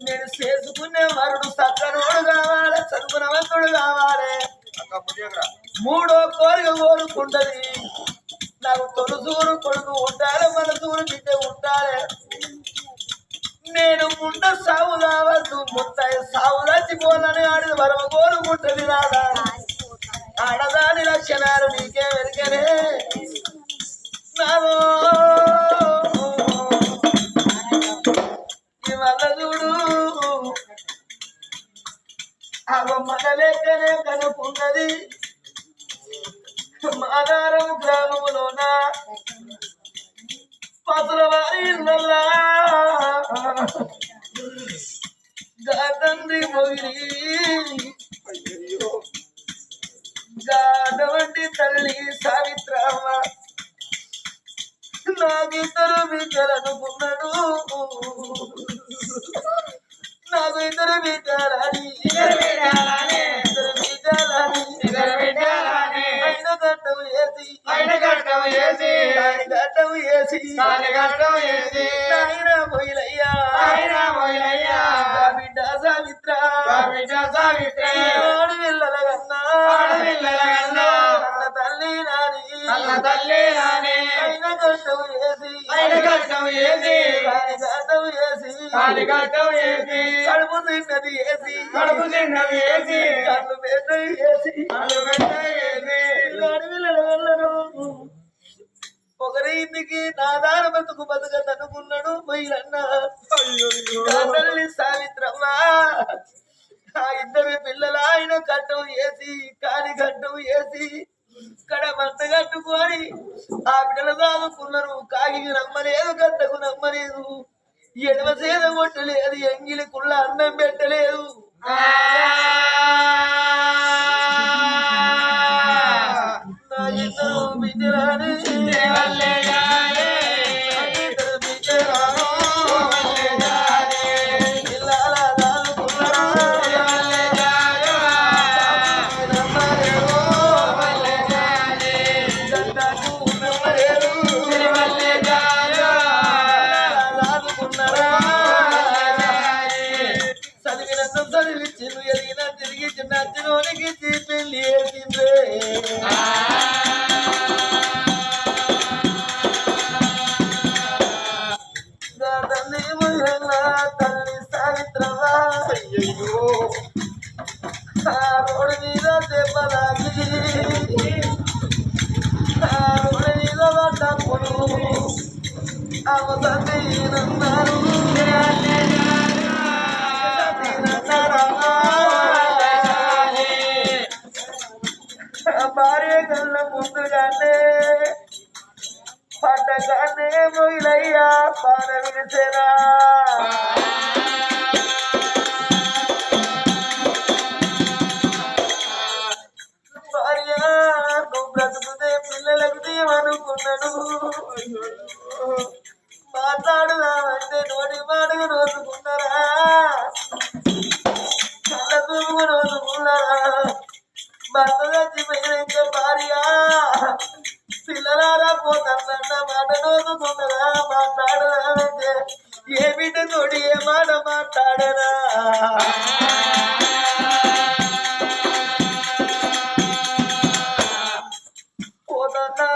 నేను చేసుకునే వరుడు సత్తనోడు కావాలి చదువునవంతుడు కావాలి. మూడో కోరిక కోరుకుంటది. నాకు తొలుసూరు కొడుకు ఉండాలి మనసూరు బిడ్డ ఉండాలి నేను ముండ సాగు కావద్దు ముత్తాయి సాగు చచ్చిపోవాలని ఆడి వరమ కోరుకుంటది రాదా ఆడదాని లక్షణాలు నీకే వెరికనే. నావో. అవ మన లెక్కనే కనుకున్నది. మాదారం గ్రామములోన? పతుల వారి గాదండి మొగిలి గాదవంటి తల్లి సావిత్రమ్మ. నాకిద్దరు బిడ్డలనుకున్నాడు నాకు ఇద్దరు బిడ్డలని ఇద్దరు బిడ్డలని అయిన గడ్డం వేసి దాని గడ్డం వేసి నాయన బిడ్డ సావిత్ర ఆడు కన్నా అన్న తల్లి నాని వేసి దాని వేసి వేసి. కడుపు తిన్నది వేసి కళ్ళు పెద్దవి వేసి అల్లు పెట్ట వేసి అడవిల వెళ్ళను ఒకరి ఇంటికి నా దాన బతుకు బతుకదనుకున్నాడు మొయ్యన్న నా తల్లి సావిత్రమ్మ. ఆ ఇద్దరు పిల్లల ఆయన కట్టం వేసి కాని గడ్డం వేసి ఇక్కడ మంట కట్టుకొని ఆ బిడ్డలు దాదుకున్నారు కాగి నమ్మలేదు గడ్డకు నమ్మలేదు. ఎడవ సేద కొట్టలేదు ఎంగిలికుళ్ళ అన్నం పెట్టలేదు. చిన్నోనికి పెళ్ళి చేసిందే తల్లి ముయ్యన్న తల్లి ఆ రోడ్డు మీద దెబ్బలాగి ఆ రోడ్డు మీద పడ్డప్పుడు నన్నారు ముందుగానే పడ్డగానే మొయిలయ్యా పాడ విడిసేనా না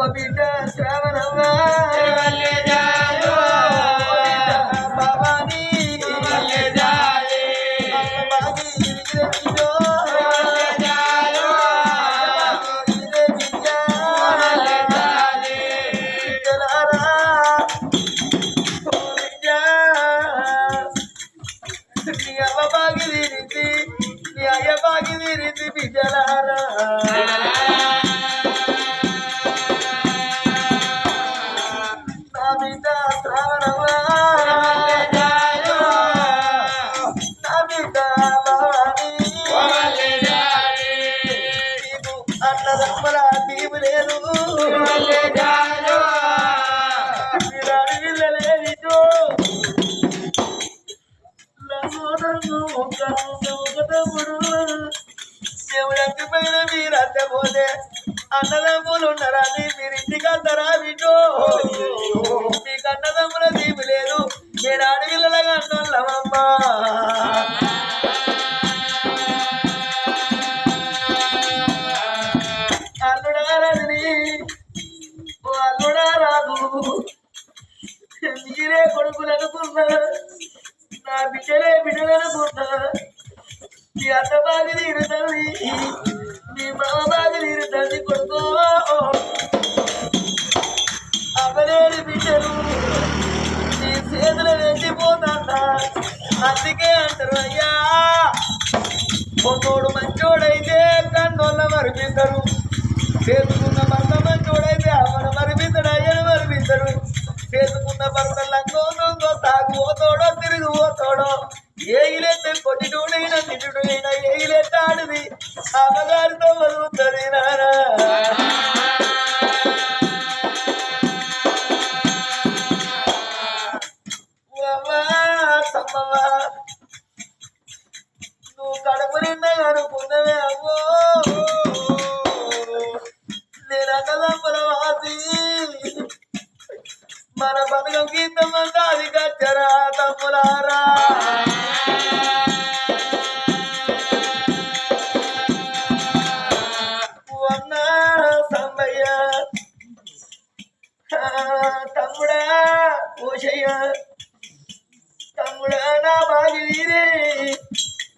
ఓ మీరే కొడుకులు అనుకున్నా నా బిడ్డలే బిడ్డలు అనుకున్నా మీ అత్త బాగా తల్లి. మీ మామ బాగా తల్లి కొడుకో. అవలేని బిడ్డలు. నీ చేతులు వెళ్ళిపోతాందా అందుకే అంటారు అయ్యా ఒకడు మంచోడైతే కన్నోళ్ళ మరిపిస్తారు. చేసుకున్న భర్త మంచోడైతే అమ్మను మరిపిస్తాడు అయ్యను మరిపిస్తాడు. చేసుకున్న భర్త లంగోతో తాగుపోతాడో తిరిగిపోతాడో ఏగిలెత్తే కొట్టిటోడైనా తిట్టుడైనా ఏగిలెత్తాడిది అమ్మగారితో బతుకుతుంది నానా బాగి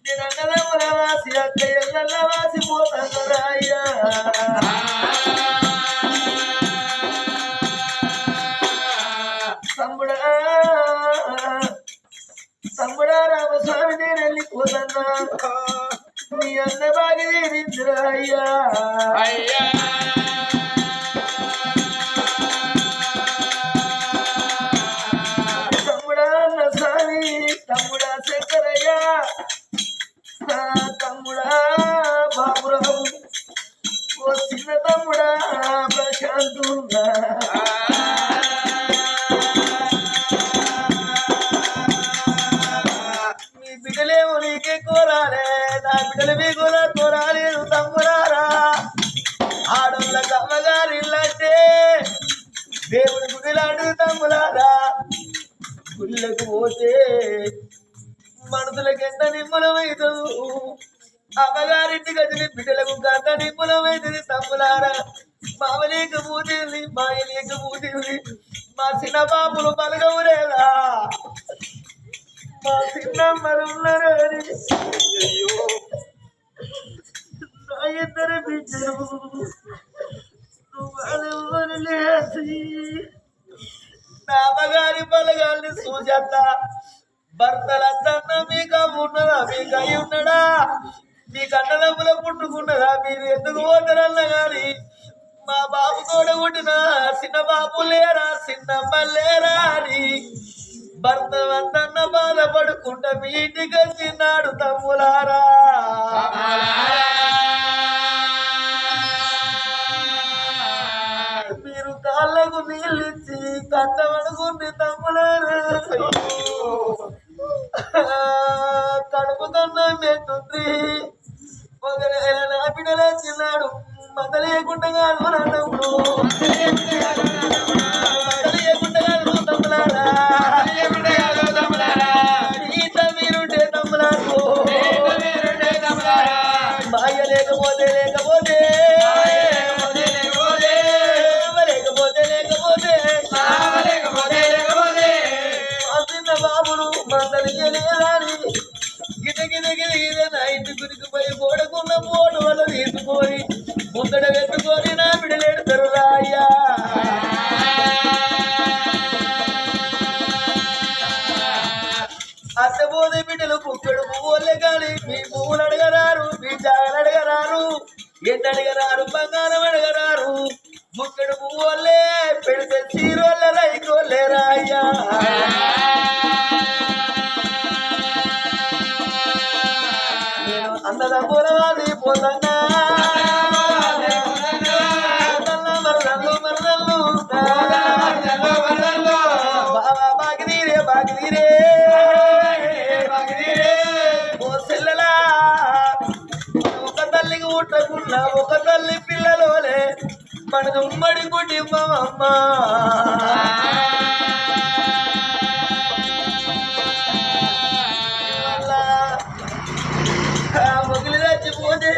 నేను అన్నదమ్ముల వాసి అక్క ఎల్ల వాసి పోతాను రాయ్యా తమ్ముడా తమ్ముడా రామస్వామి నేను వెళ్ళిపోతున్నా నీ అన్న బాగి తీరిందిరా అయ్యా. do that. ఇద్దరు బిడ్డలు నువ్వు లేచి నా బలగాల్ని సూచత్త భర్తలంతా మీకు ఉన్నదా? మీకు అయి ఉన్నాడా? మీ కన్నదమ్ముల పుట్టుకున్నదా? మీరు ఎందుకు పోతారన్న గాని మా బాబు కూడా పుట్టిన చిన్న బాబు లేరా చిన్నమ్మ లేరా అని. భర్త వందన్న బాధపడుకుంటా మీ ఇంటికి వచ్చినాడు తమ్ములారా. మీరు కాళ్ళకు నీళ్ళిచ్చి ముందడ పెట్టుకొని నా బిడలేడు రాయ్యా అత్తబోదే బిడ్డలు కుక్కడు పువ్వులే కానీ మీ పువ్వులు అడగరారు మీ జాగలు అడగరారు ఎంత అడగరారు బంగారం అడగరారు ముక్కడు పువ్వులే మనది ఉమ్మడి కుటుంబం అమ్మా మొగిలి చచ్చిపోతే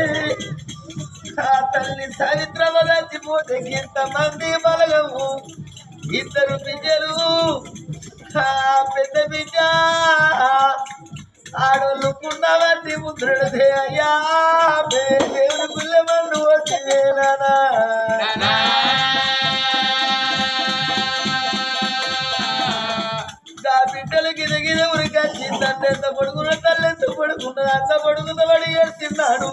ఆ తల్లి సావిత్రమ చచ్చిపోతే ఇంతమంది బలగము? ఇద్దరు బిడ్డలు ఆ పెద్ద బిడ్డ ఆడోళ్ళు పున్నవతి ముద్రడు అయ్యా. దేవుడు పిల్లమన్ను వచ్చి నానా. ఆ బిడ్డలు గిద గిద ఉరికొచ్చిందంటే ఎంత పడుకున్న తల్లి ఎంత పడుకున్నది అంత పడుకున్న వాడు ఏడుస్తున్నాడు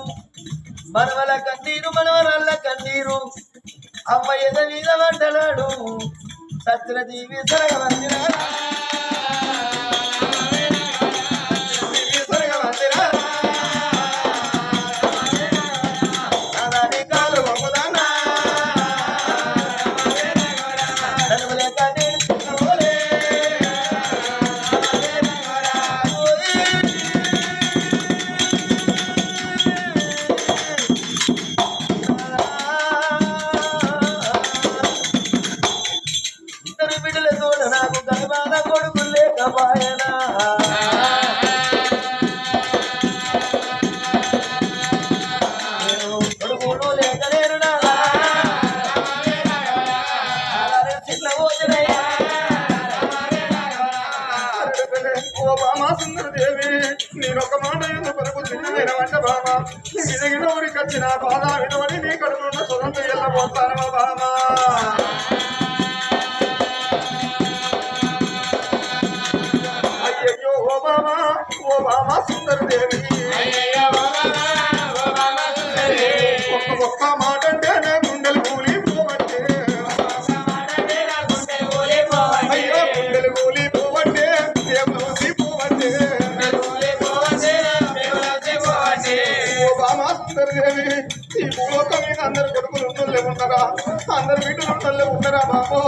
మనవల కన్నీరు మనవరాళ్ళ కన్నీరు. అమ్మ ఎద మీద వంటలాడు. సత్ర జీవి సరగవందిరా ఓ సుందరదేవి ఒక్క ఒక్క మాట అంటే నా గుండెలు కూలిపోవట్టే అయ్యో గుండెలు కూలిపోవట్టే దేవుడు పోవట్టే ఓ బామా సుందరదేవి ఈ భూలోకం మీద అందరు కొడుకులు ఉండలే ఉన్నారా అందరు వీటిలో ఉండలే ఉన్నారా బాబు?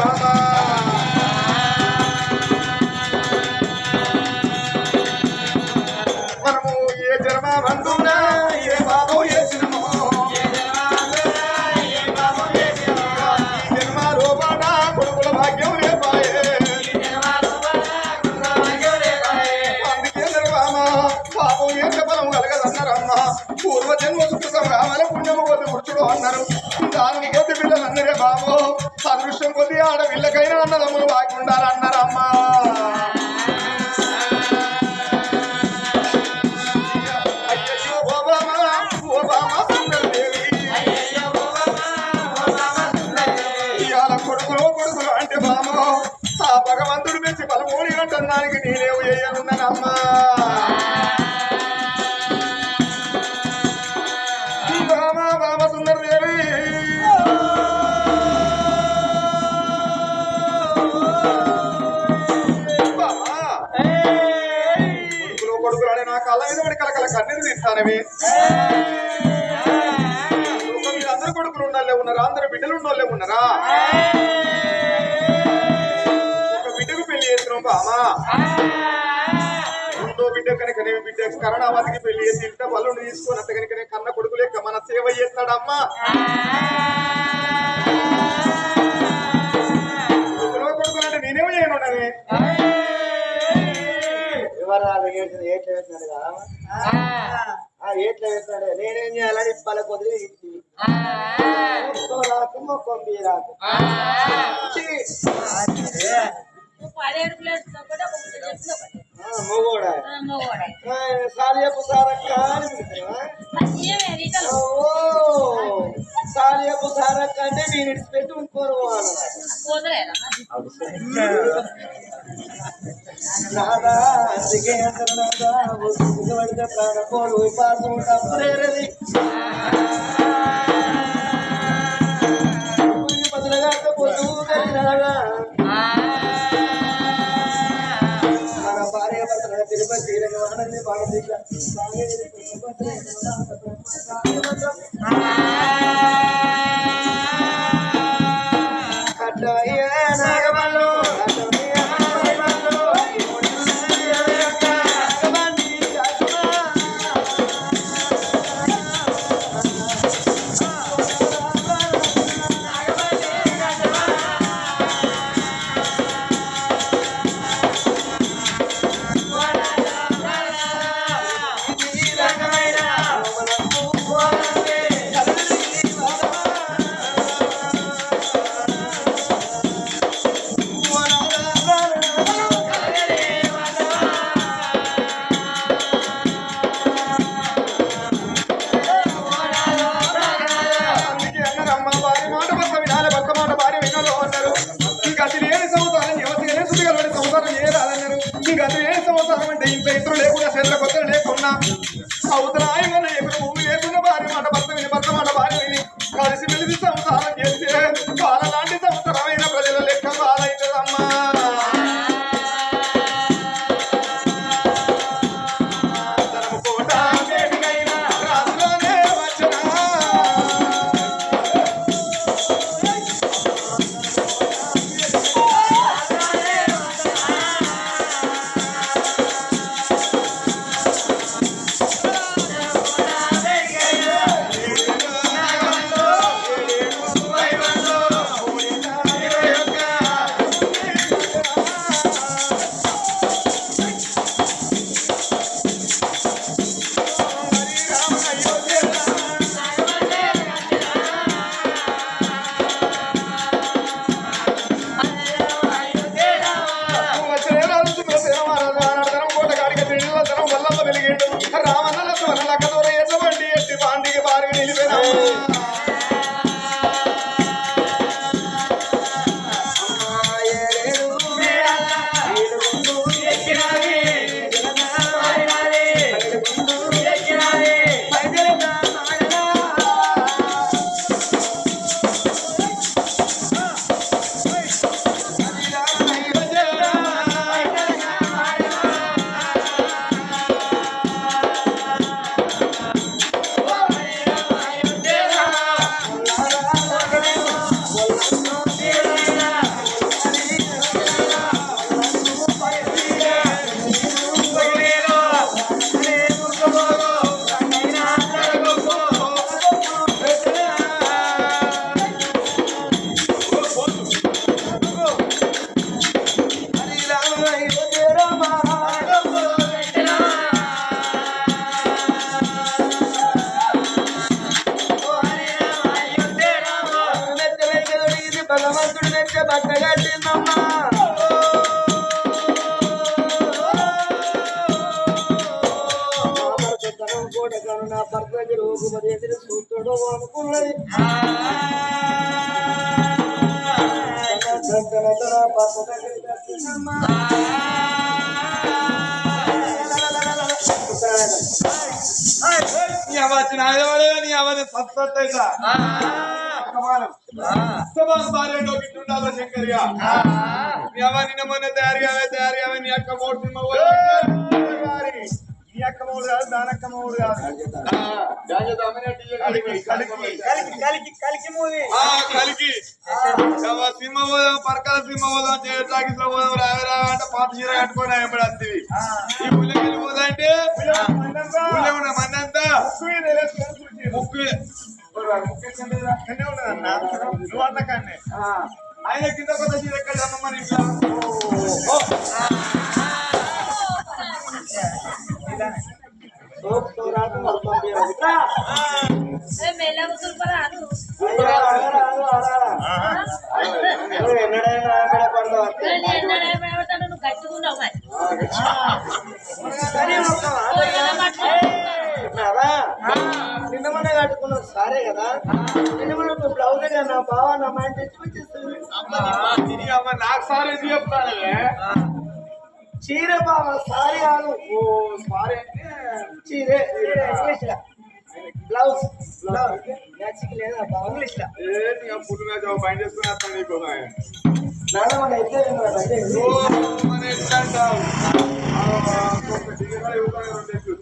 మంది ఆడపిల్లకైనా అన్నదమ్ములు బాగి ఉండాలన్నారమ్మా. అయ్యయ్యో ఓబామా ఇవాళ కొడుకులు కొడుకులు అంటే బామో ఆ భగవంతుడు మెచ్చి బలమూడి అంటున్నానికి నేనేమి చేయాలన్నానమ్మా కన్నీరు తీస్తానవి అందరు కొడుకులు ఉండాలే ఉన్నారా? అందరు బిడ్డలు ఉండాలే ఉన్నారా? ఒక బిడ్డకు పెళ్ళి చేస్తున్నాం బామా రెండో బిడ్డ కనుక నేను బిడ్డ కరణావతికి పెళ్ళి చేసి ఇంత బల్లుని తీసుకొని అంత కనుక కన్న కొడుకులే మన సేవ చేస్తాడమ్మా. కొడుకులంటే నేనేమో చేయనున్నానే ఎవరు ఏడ్చిన కదా. ఏట్లో వేసినాడు నేనేం చేయాలని పల కొద్ది ఇచ్చి రాకు మొక్కం రాకు నువ్వు పదిహేడు ప్లేట్స్ ఒకటి ఒక ముద్ద చెప్పిన ఒకటి. మొగోడా. అంటే నేను ఇడిచిపెట్టి ఇంకోరు అందుకే అంటారు 아 లేకున్నా అవన్నీ సత్సత్తైతా సమాన్ భార్య డోకి ఉండాలి శంకర్య? నీ అవ్వ నిన్న మొన్న తయారు కావే తయారు కావే నీ అక్క మూడు నీ అక్క మూడు కాదు దానక్క మూడు కాదు కలికి కలికి మూవీ. కలికి. సినిమా పోదాం పరకాల సినిమా పోదాం చేయటాకి పోదాం రావే రావే అంటే పాత చీర కట్టుకొని ఎప్పుడు వస్తుంది ఈ పుల్లకి పోదా అంటే? పుల్లె ఉన్న మందంతా. ముక్కు నువ్వు ఆయన కింద కొత్త చీర ఎక్కడ మన ఇంట్లో? నువ్వు గట్టుకున్నావు మరి నిన్న మన కట్టుకున్నావు సరే కదా నిన్న మన బ్లౌజ్ నా బావ నా మైండ్ తెచ్చి వచ్చేస్తుంది నాకు సార్ ఎందుకు చీర బావ సారీ కాదు ఓ సారీ అంటే చీరే ఇంగ్లీష్ బ్లౌజ్ బ్లౌజ్ మ్యాచింగ్ లేదా? బావ ఇంగ్లీష్ లా. ఏ నీ ఫుల్ మ్యాచ్? బయట చేసుకుని వస్తాను నీకు. నాన్న మన ఇద్దరు ఓ మన ఎట్లా అంటావు. ఆ, ఒక దిగగా ఇవ్వగా రెండు ఎక్కువ.